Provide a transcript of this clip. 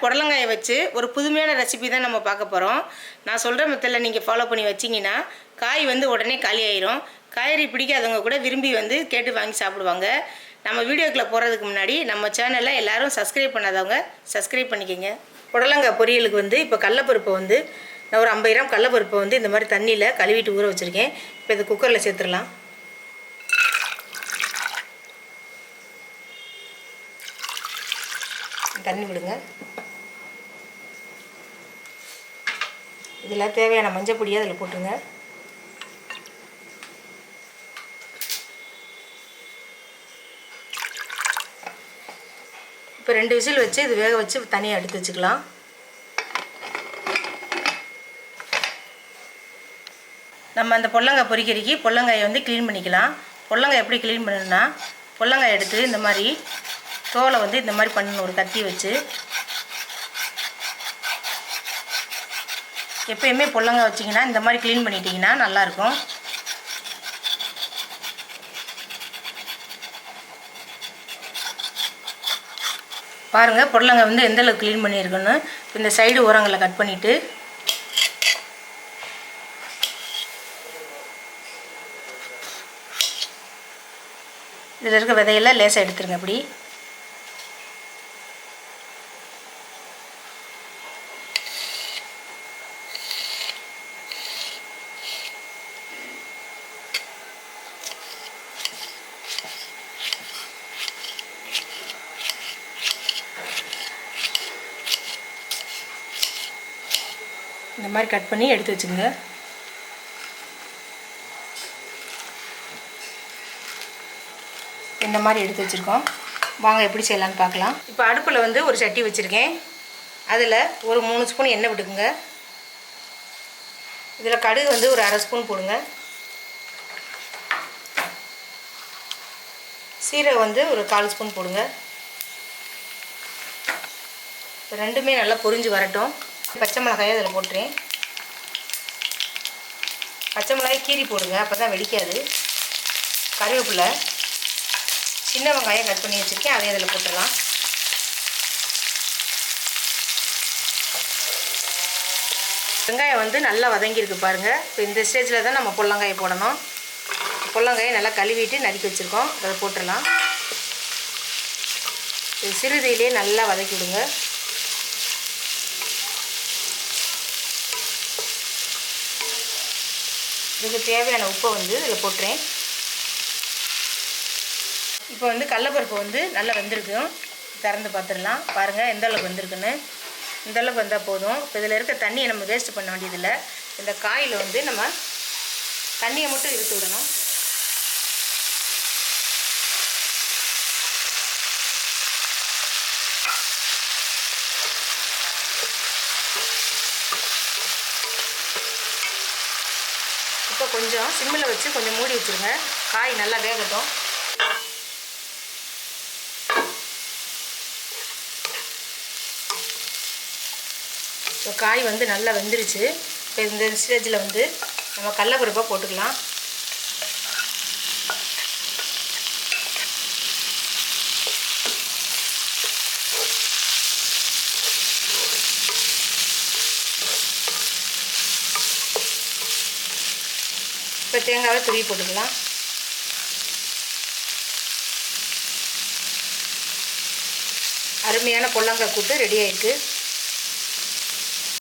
புடலங்காயை வச்சு ஒரு புதுமையான ரெசிபி தான் நம்ம பார்க்க போகிறோம் நான் சொல்கிற மெத்தடில் நீங்கள் ஃபாலோ பண்ணி வச்சிங்கன்னா காய் வந்து உடனே காலி ஆயிரும். காய்கறி பிடிக்காதவங்க கூட விரும்பி வந்து கேட்டு வாங்கி சாப்பிடுவாங்க. நம்ம வீடியோக்குள்ளே போகிறதுக்கு முன்னாடி நம்ம சேனலை எல்லோரும் சப்ஸ்கிரைப் பண்ணாதவங்க சப்ஸ்கிரைப் பண்ணிக்கோங்க. புடலங்காய் பொரியலுக்கு வந்து இப்போ கடலப்பருப்பை வந்து நான் ஒரு ஐம்பது கிராம் கடலப்பருப்பை வந்து இந்த மாதிரி தண்ணியில் கழுவிட்டு ஊற வச்சுருக்கேன். இப்போ இதை குக்கரில் சேர்த்துடலாம். தண்ணி விடுங்க இதில் தேவையான மஞ்சள் பொடியை அதில் போட்டுருங்க. இப்போ ரெண்டு விசில் வச்சு இது வேக வச்சு தனியாக எடுத்து வச்சுக்கலாம். நம்ம அந்த பொல்லங்காய் பொரிக்கறிக்கு பொல்லங்காயை வந்து க்ளீன் பண்ணிக்கலாம். பொல்லங்காய் எப்படி க்ளீன் பண்ணணும்னா பொல்லங்காய் எடுத்து இந்த மாதிரி தோலை வந்து இந்த மாதிரி பண்ணணும் ஒரு கத்தி வச்சு. எப்பயுமே பொல்லங்காய் வச்சிங்கன்னா இந்த மாதிரி க்ளீன் பண்ணிட்டிங்கன்னா நல்லாயிருக்கும். பாருங்கள் பொடலங்காய் வந்து எந்தளவுக்கு க்ளீன் பண்ணியிருக்குன்னு. இந்த சைடு ஓரங்களை கட் பண்ணிவிட்டு இதில் இருக்க விதையெல்லாம் லேசாக எடுத்துருங்க அப்படி. இந்த மாதிரி கட் பண்ணி எடுத்து வச்சுங்க இந்த மாதிரி எடுத்து வச்சுருக்கோம். வாங்க எப்படி செய்யலான்னு பார்க்கலாம். இப்போ அடுப்பில் வந்து ஒரு சட்டி வச்சுருக்கேன். அதில் ஒரு மூணு ஸ்பூன் எண்ணெய் விட்டுக்குங்க. இதில் கடுகு வந்து ஒரு அரை ஸ்பூன் போடுங்க. சீரகம் வந்து ஒரு கால் ஸ்பூன் போடுங்க. ரெண்டுமே நல்லா பொரிஞ்சு வரட்டும். பச்சை மிளகாயை அதில் போட்டுறேன். பச்சை மிளகாய் கீரி போடுங்க அப்போ தான் வெடிக்காது. கருவேப்பிலை சின்ன வெங்காயம் கட் பண்ணி வச்சுருக்கேன் அதையும் அதில் போட்டுடலாம். வெங்காயம் வந்து நல்லா வதங்கியிருக்கு பாருங்கள் இப்போ இந்த ஸ்டேஜில் தான் நம்ம பொல்லங்காயை போடணும். பொல்லங்காயை நல்லா கழுவிட்டு நறுக்கி வச்சுருக்கோம். அதை போட்டுடலாம். இது சிறுதையிலே நல்லா வதக்கி விடுங்க. இதுக்கு தேவையான உப்பை வந்து இதில் போட்டுறேன். இப்போ வந்து கடலப்பருப்பு வந்து நல்லா வெந்திருக்கும் திறந்து பார்த்துடலாம். பாருங்கள் எந்த அளவுக்கு வந்திருக்குன்னு. இந்த அளவுக்கு வந்தால் போதும். இப்போ இதில் இருக்க தண்ணியை நம்ம வேஸ்ட் பண்ண வேண்டியதில்லை. இந்த காயில் வந்து நம்ம தண்ணியை மட்டும் இழுத்து விடணும். இப்போ கொஞ்சம் சிம்மில் வச்சு கொஞ்சம் மூடி வச்சுருங்க. காய் நல்லா வேகட்டும். இப்போ காய் வந்து நல்லா வெந்துருச்சு. இப்போ இந்த ஸ்டேஜில் வந்து நம்ம கடலப்பருப்பாக போட்டுக்கலாம். இப்போ தேங்காவை துருவி போட்டுக்கலாம். அருமையான பொல்லங்காய் கூட்டு ரெடி ஆயிருக்கு.